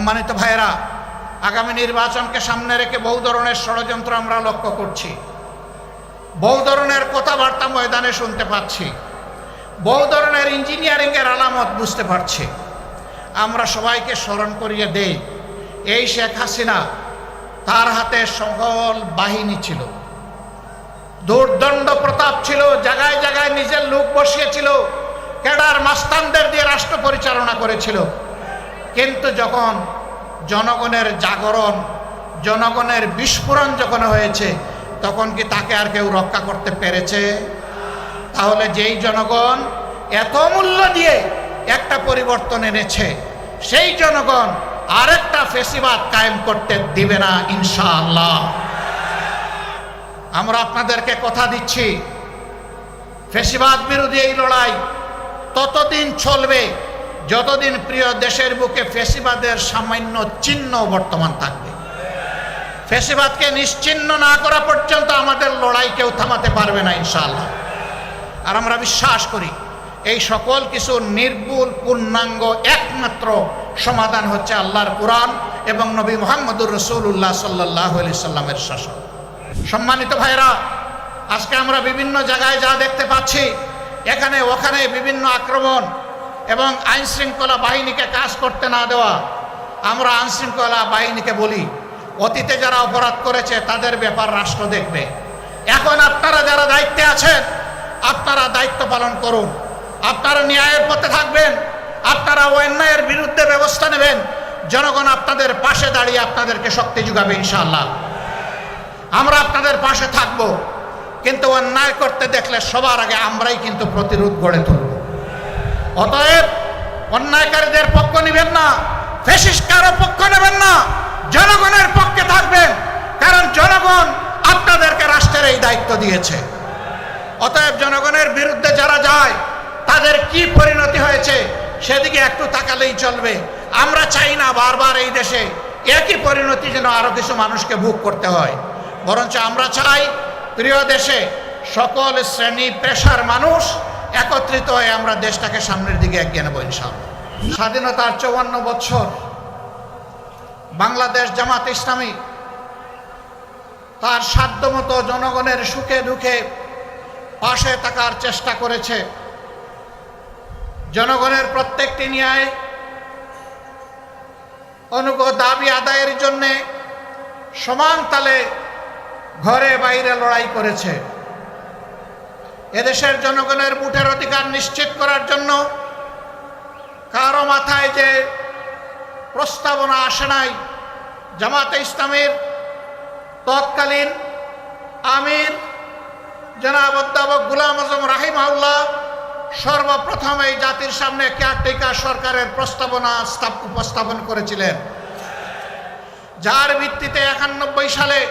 সম্মানিত ভাইয়েরা, আগামী নির্বাচনকে সামনে রেখে বহু ধরনের ষড়যন্ত্র আমরা লক্ষ্য করছি। বহু ধরনের কথাবার্তা ময়দানে শুনতে পাচ্ছি। বহু ধরনের ইঞ্জিনিয়ারিংয়ের আলামত বুঝতে পারছি। আমরা সবাইকে স্মরণ করিয়ে দেই, এই শেখ হাসিনা তার হাতে সকল বাহিনী ছিল। দুর্দণ্ড প্রতাপ ছিল, জায়গায় জায়গায় নিজের লোক বসিয়েছিল ক্যাডার মাস্তানদের দিয়ে রাষ্ট্র পরিচালনা করেছিল। কিন্তু যখন জনগণের জাগরণ, জনগণের বিস্ফোরণ যখন হয়েছে, তখন কি তাকে আর কেউ রক্ষা করতে পেরেছে? তাহলে যেই জনগণ এত মূল্য দিয়ে একটা পরিবর্তন এনেছে, সেই জনগণ আরেকটা ফেসিবাদ কায়েম করতে দিবে না, ইনশাআল্লাহ। আমরা আপনাদেরকে কথা দিচ্ছি, ফেসিবাদ বিরোধী এই লড়াই ততদিন চলবে যতদিন প্রিয় দেশের বুকে ফেসিবাদের সামান্য চিহ্ন বর্তমান থাকবে, ফেসিবাদকে নিশ্চিহ্ন না করা পর্যন্ত আমাদের লড়াই কেউ থামাতে পারবে না ইনশাআল্লাহ। আর আমরা বিশ্বাস করি, এই সকল কিছু নির্ভুল, পূর্ণাঙ্গ, একমাত্র সমাধান হচ্ছে আল্লাহর কোরআন এবং নবী মোহাম্মদুর রসুল্লাহ সাল্লাহ আলি সাল্লামের শাসন। সম্মানিত ভাইরা আজকে আমরা বিভিন্ন জায়গায় যা দেখতে পাচ্ছি, এখানে ওখানে বিভিন্ন আক্রমণ এবং আইন শৃঙ্খলা বাহিনীকে কাজ করতে না দেওয়া, আমরা আইন শৃঙ্খলা বাহিনীকে বলি। অতীতে যারা অপরাধ করেছে, তাদের ব্যাপার রাষ্ট্র দেখবে। এখন আপনারা যারা দায়িত্বে আছেন, আপনারা দায়িত্ব পালন করুন। আপনারা ন্যায়ের পথে থাকবেন, আপনারা অন্যায়ের বিরুদ্ধে ব্যবস্থা নেবেন। জনগণ আপনাদের পাশে দাঁড়িয়ে আপনাদেরকে শক্তি যোগাবে, ইনশাআল্লাহ। আমরা আপনাদের পাশে থাকব, কিন্তু অন্যায় করতে দেখলে সবার আগে আমরাই কিন্তু প্রতিরোধ গড়ে তুলব। অতএব অন্যায়কারীদের পক্ষ নেবেন না ফেসিসকারও পক্ষ নেবেন না, জনগণের পক্ষে থাকবেন, কারণ জনগণ আপনাদেরকে রাষ্ট্রের এই দায়িত্ব দিয়েছে। অতএব জনগণের বিরুদ্ধে যারা যায়, তাদের কি পরিণতি হয়েছে সেদিকে একটু তাকালেই চলবে। আমরা চাই না বারবার এই দেশে একই পরিণতি যেন আরও কিছু মানুষকে ভোগ করতে হয়। বরঞ্চ আমরা চাই প্রিয় দেশে সকল শ্রেণি পেশার মানুষ একত্রিত হয়ে আমরা দেশটাকে সামনের দিকে এগিয়ে নেব, ইনশাআল্লাহ। স্বাধীনতার চৌয়ান্ন বছর, বাংলাদেশ জামাত ইসলামী তার সাধ্যমতো জনগণের সুখে দুঃখে পাশে থাকার চেষ্টা করেছে। জনগণের প্রত্যেকটি ন্যায় অনুগ দাবি আদায়ের জন্যে সমান তালে ঘরে বাইরে লড়াই করেছে। এদেশের জনগণের মুঠের অধিকার নিশ্চিত করার জন্য কারও মাথায় যে প্রস্তাবনা আসে নাই, জামাতে ইসলামের তৎকালীন আমির জনাব অধ্যাপক গুলাম আজম রাহিম রাহিমাউল্লাহ সর্বপ্রথম এই জাতির সামনে কেয়ারটেকার সরকারের প্রস্তাবনা স্থাপ- উপস্থাপন করেছিলেন। যার ভিত্তিতে একানব্বই সালে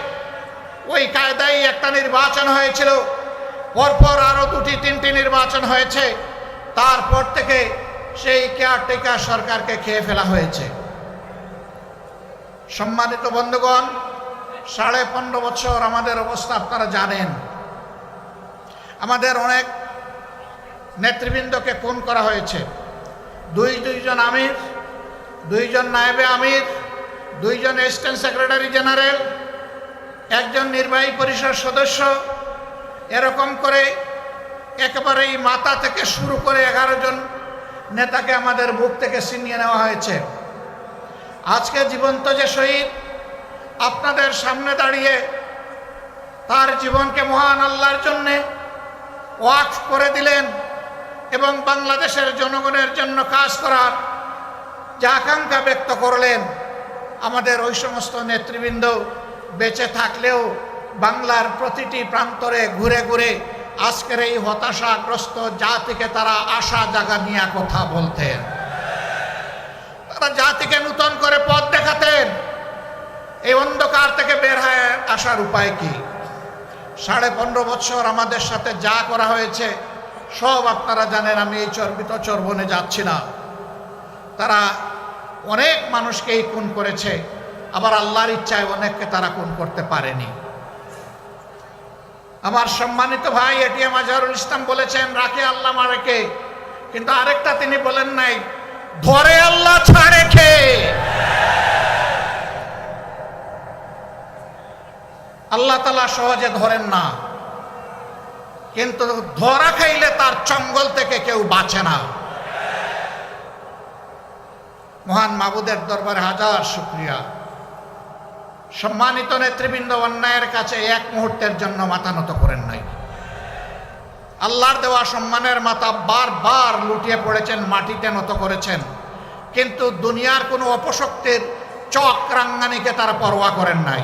ওই কায়দায় একটা নির্বাচন হয়েছিল। পরপর আরও দুটি, তিনটি নির্বাচন হয়েছে। তারপর থেকে সেই কেয়ারটেকার সরকারকে খেয়ে ফেলা হয়েছে। সম্মানিত বন্ধুগণ, সাড়ে পনেরো বছর আমাদের অবস্থা আপনারা জানেন। আমাদের অনেক নেতৃবৃন্দকে খুন করা হয়েছে। দুই, দুইজন আমির, দুইজন নায়েবে আমির, দুইজন অ্যাসিস্ট্যান্ট সেক্রেটারি জেনারেল একজন নির্বাহী পরিষদ সদস্য এরকম করে একেবারেই মাতা থেকে শুরু করে এগারো জন নেতাকে আমাদের বুক থেকে ছিনিয়ে নেওয়া হয়েছে। আজকে জীবন্ত যে শহীদ আপনাদের সামনে দাঁড়িয়ে তার জীবনকে মহান আল্লাহর জন্যে ওয়াকফ করে দিলেন এবং বাংলাদেশের জনগণের জন্য কাজ করার যে আকাঙ্ক্ষা ব্যক্ত করলেন, আমাদের ওই সমস্ত নেতৃবৃন্দ বেঁচে থাকলেও বাংলার প্রতিটি প্রান্তরে ঘুরে ঘুরে আজকের এই হতাশাগ্রস্ত জাতিকে তারা আশা জাগা নিয়ে কথা বলতেন। তারা জাতিকে নূতন করে পথ দেখাতেন। এই অন্ধকার থেকে বের হয়ে আসার উপায় কি? সাড়ে পনেরো বছর আমাদের সাথে যা করা হয়েছে, সব আপনারা জানেন, আমি এই চর্বিত চর্বনে যাচ্ছি না। তারা অনেক মানুষকেই খুন করেছে, আবার আল্লাহর ইচ্ছায় অনেককে তারা খুন করতে পারেনি। আমার সম্মানিত ভাই এটিএম আজহারুল ইসলাম বলেছেন, রাখে আল্লাহ মারেকে। কিন্তু আরেকটা তিনি বলেন নাই, ধরে আল্লাহ ছাড়ে খে আল্লাহ তালা সহজে ধরেন না, কিন্তু ধরা খাইলে তার চঙ্গল থেকে কেউ বাঁচে না। মহান মাবুদের দরবারে হাজার শুক্রিয়া। সম্মানিত নেতৃবৃন্দ, অন্যায়ের কাছে এক মুহূর্তের জন্য মাথা নত করেন নাই। আল্লাহর দেওয়া সম্মানের মাথা বারবার লুটিয়ে পড়েছেন, মাটিতে নত করেছেন। কিন্তু দুনিয়ার কোনো অপশক্তির চক্রাঙ্গানিকে তারা পরোয়া করেন নাই।